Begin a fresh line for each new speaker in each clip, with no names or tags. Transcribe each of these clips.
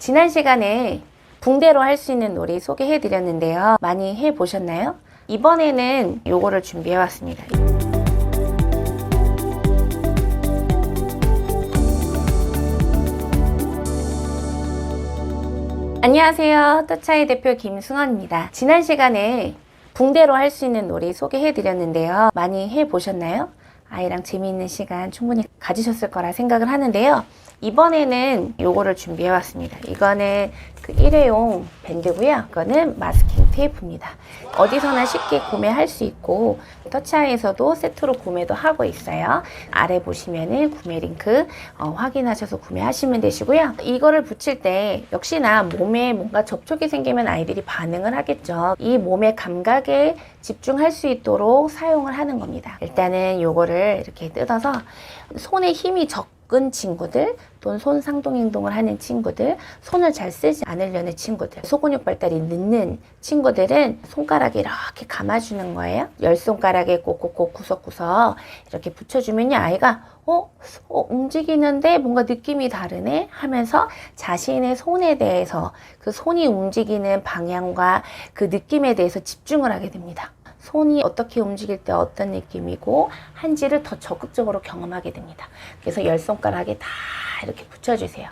지난 시간에 붕대로 할 수 있는 놀이 소개해 드렸는데요. 많이 해 보셨나요? 이번에는 요거를 준비해 왔습니다. 안녕하세요. 또차이 대표 김승원입니다. 지난 시간에 붕대로 할 수 있는 놀이 소개해 드렸는데요. 많이 해 보셨나요? 아이랑 재미있는 시간 충분히 가지셨을 거라 생각을 하는데요. 이번에는 요거를 준비해 왔습니다. 이거는 그 일회용 밴드고요. 이거는 마스킹 테이프입니다. 어디서나 쉽게 구매할 수 있고 터치아이에서도 세트로 구매도 하고 있어요. 아래 보시면은 구매 링크 어, 확인하셔서 구매하시면 되시고요. 이거를 붙일 때 역시나 몸에 뭔가 접촉이 생기면 아이들이 반응을 하겠죠. 이 몸의 감각에 집중할 수 있도록 사용을 하는 겁니다. 일단은 요거를 이렇게 뜯어서 손에 힘이 적 적은 친구들 또는 손 상동 행동을 하는 친구들 손을 잘 쓰지 않으려는 친구들 소근육 발달이 늦는 친구들은 손가락에 이렇게 감아주는 거예요. 열 손가락에 꼭꼭꼭 구석구석 이렇게 붙여주면요. 아이가 어? 어 움직이는데 뭔가 느낌이 다르네? 하면서 자신의 손에 대해서 그 손이 움직이는 방향과 그 느낌에 대해서 집중을 하게 됩니다 손이 어떻게 움직일 때 어떤 느낌이고 한지를 더 적극적으로 경험하게 됩니다. 그래서 열 손가락에 다 이렇게 붙여주세요.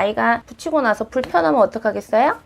아이가 붙이고 나서 불편하면 어떡하겠어요?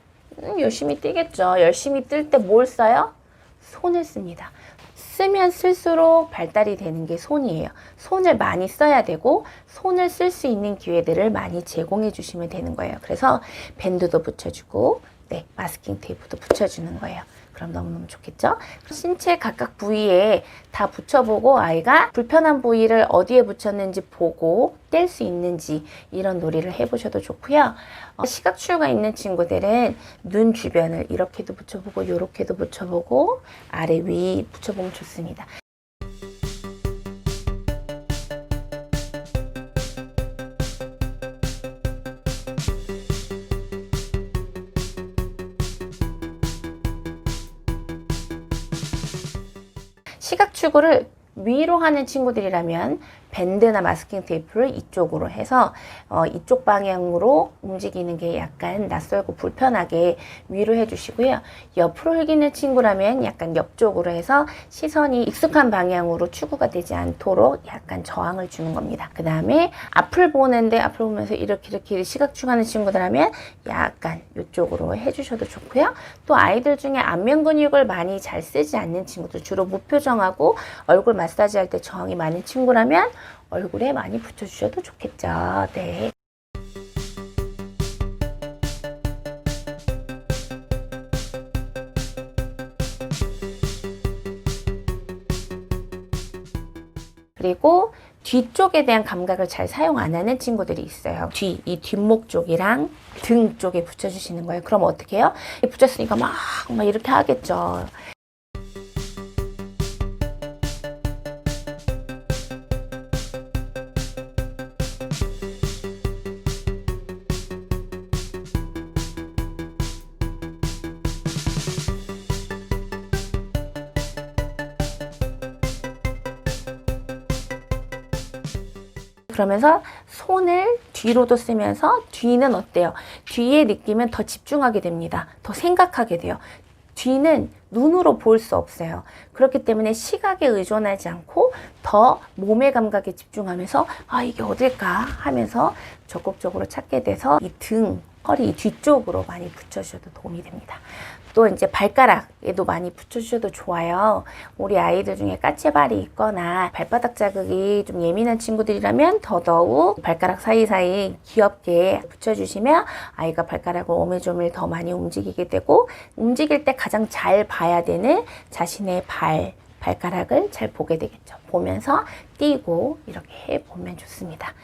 음, 열심히 뛰겠죠. 열심히 뛸때뭘 써요? 손을 씁니다. 쓰면 쓸수록 발달이 되는 게 손이에요. 손을 많이 써야 되고 손을 쓸 수 있는 기회들을 많이 제공해 주시면 되는 거예요. 그래서 밴드도 붙여주고 네, 마스킹 테이프도 붙여주는 거예요. 그럼 너무너무 좋겠죠? 신체 각각 부위에 다 붙여보고 아이가 불편한 부위를 어디에 붙였는지 보고 뗄 수 있는지 이런 놀이를 해보셔도 좋고요. 어, 시각추유가 있는 친구들은 눈 주변을 이렇게도 붙여보고 이렇게도 붙여보고 아래 위 붙여보면 좋습니다. 추구를 위로 하는 친구들이라면 밴드나 마스킹 테이프를 이쪽으로 해서 어, 이쪽 방향으로 움직이는 게 약간 낯설고 불편하게 위로 해주시고요. 옆으로 흘기는 친구라면 약간 옆쪽으로 해서 시선이 익숙한 방향으로 추구가 되지 않도록 약간 저항을 주는 겁니다. 그 다음에 앞을 보는데 앞을 보면서 이렇게 이렇게 시각 추구하는 친구들하면 약간 이쪽으로 해주셔도 좋고요. 또 아이들 중에 안면 근육을 많이 잘 쓰지 않는 친구들 주로 무표정하고 얼굴 마사지 할 때 저항이 많은 친구라면 얼굴에 많이 붙여주셔도 좋겠죠. 네. 그리고 뒤쪽에 대한 감각을 잘 사용 안 하는 친구들이 있어요. 뒤, 이 뒷목 쪽이랑 등 쪽에 붙여주시는 거예요. 그럼 어떻게 해요? 붙였으니까 막, 막 이렇게 하겠죠. 그러면서 손을 뒤로도 쓰면서 뒤는 어때요? 뒤의 느낌은 더 집중하게 됩니다. 더 생각하게 돼요. 뒤는 눈으로 볼 수 없어요. 그렇기 때문에 시각에 의존하지 않고 더 몸의 감각에 집중하면서 아 이게 어딜까 하면서 적극적으로 찾게 돼서 이 등, 허리 뒤쪽으로 많이 붙여주셔도 도움이 됩니다. 또 이제 발가락에도 많이 붙여주셔도 좋아요. 우리 아이들 중에 까치발이 있거나 발바닥 자극이 좀 예민한 친구들이라면 더더욱 발가락 사이사이 귀엽게 붙여주시면 아이가 발가락을 오밀조밀 더 많이 움직이게 되고 움직일 때 가장 잘 봐야 되는 자신의 발, 발가락을 잘 보게 되겠죠. 보면서 띄고 이렇게 해보면 좋습니다.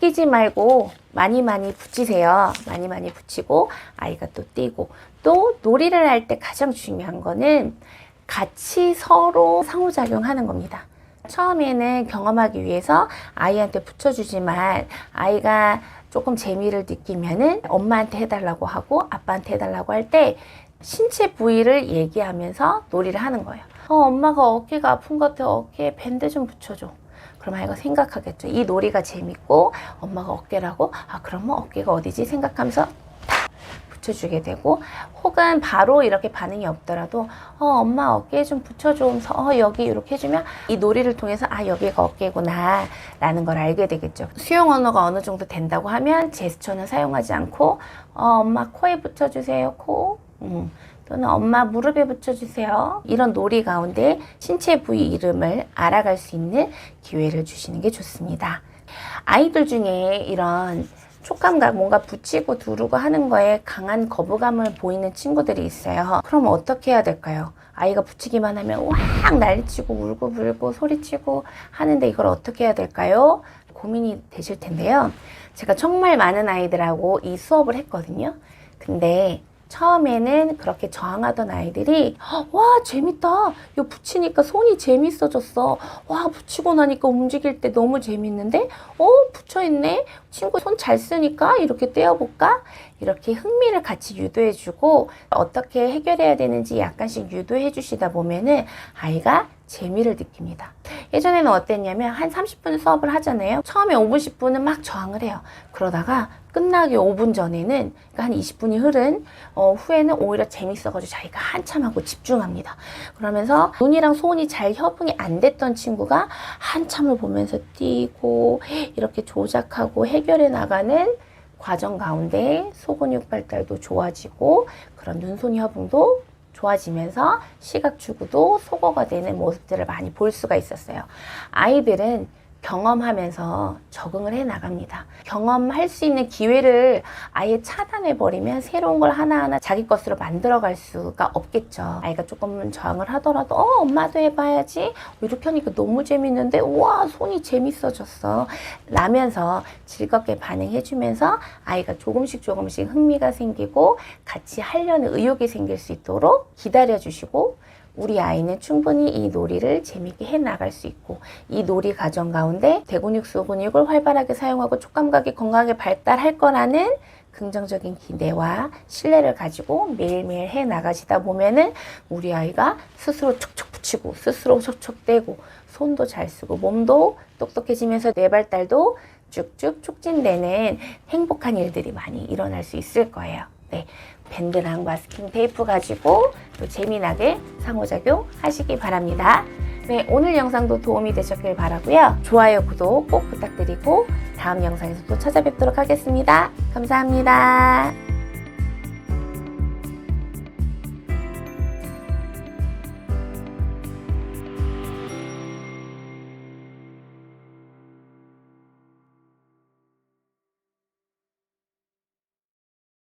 아끼지 말고 많이 많이 붙이세요. 많이 많이 붙이고 아이가 또 뛰고 또 놀이를 할 때 가장 중요한 거는 같이 서로 상호작용하는 겁니다. 처음에는 경험하기 위해서 아이한테 붙여주지만 아이가 조금 재미를 느끼면은 엄마한테 해달라고 하고 아빠한테 해달라고 할 때 신체 부위를 얘기하면서 놀이를 하는 거예요. 어, 엄마가 어깨가 아픈 것 같아. 어깨에 밴드 좀 붙여줘. 그럼 아이가 생각하겠죠. 이 놀이가 재밌고 엄마가 어깨라고 아 그러면 어깨가 어디지 생각하면서 탁 붙여주게 되고 혹은 바로 이렇게 반응이 없더라도 어 엄마 어깨에 좀 붙여줘 어 여기 이렇게 해주면 이 놀이를 통해서 아 여기가 어깨구나 라는 걸 알게 되겠죠 수용 언어가 어느 정도 된다고 하면 제스처는 사용하지 않고 어 엄마 코에 붙여주세요 코 음. 또는 엄마 무릎에 붙여주세요. 이런 놀이 가운데 신체 부위 이름을 알아갈 수 있는 기회를 주시는 게 좋습니다. 아이들 중에 이런 촉감과 뭔가 붙이고 두르고 하는 거에 강한 거부감을 보이는 친구들이 있어요. 그럼 어떻게 해야 될까요? 아이가 붙이기만 하면 확 난리치고 울고 불고 소리치고 하는데 이걸 어떻게 해야 될까요? 고민이 되실 텐데요. 제가 정말 많은 아이들하고 이 수업을 했거든요. 근데 처음에는 그렇게 저항하던 아이들이 와 재밌다. 이거 붙이니까 손이 재밌어졌어. 와 붙이고 나니까 움직일 때 너무 재밌는데? 어 붙여있네. 친구 손 잘 쓰니까 이렇게 떼어볼까? 이렇게 흥미를 같이 유도해주고 어떻게 해결해야 되는지 약간씩 유도해 주시다 보면은 아이가 재미를 느낍니다. 예전에는 어땠냐면 한 30분 수업을 하잖아요. 처음에 5분, 10분은 막 저항을 해요. 그러다가 끝나기 5분 전에는 그러니까 한 20분이 흐른 어, 후에는 오히려 재밌어가지고 자기가 한참 하고 집중합니다. 그러면서 눈이랑 손이 잘 협응이 안 됐던 친구가 한참을 보면서 뛰고 이렇게 조작하고 해결해 나가는 과정 가운데 소근육 발달도 좋아지고 그런 눈손 협응도 좋아지면서 시각 추구도 소거가 되는 모습들을 많이 볼 수가 있었어요. 아이들은 경험하면서 적응을 해 나갑니다. 경험할 수 있는 기회를 아예 차단해 버리면 새로운 걸 하나하나 자기 것으로 만들어 갈 수가 없겠죠. 아이가 조금 저항을 하더라도 어 엄마도 해 봐야지 이렇게 하니까 너무 재밌는데 우와 손이 재밌어졌어 라면서 즐겁게 반응해 주면서 아이가 조금씩 조금씩 흥미가 생기고 같이 하려는 의욕이 생길 수 있도록 기다려 주시고 우리 아이는 충분히 이 놀이를 재밌게 해 나갈 수 있고 이 놀이 과정 가운데 대근육, 소근육을 활발하게 사용하고 촉감각이 건강하게 발달할 거라는 긍정적인 기대와 신뢰를 가지고 매일매일 해 나가시다 보면은 우리 아이가 스스로 촉촉 붙이고 스스로 촉촉 떼고 손도 잘 쓰고 몸도 똑똑해지면서 뇌 발달도 쭉쭉 촉진되는 행복한 일들이 많이 일어날 수 있을 거예요. 네. 밴드랑 마스킹 테이프 가지고 또 재미나게 상호작용 하시기 바랍니다. 네, 오늘 영상도 도움이 되셨길 바라고요. 좋아요, 구독 꼭 부탁드리고 다음 영상에서 또 찾아뵙도록 하겠습니다. 감사합니다.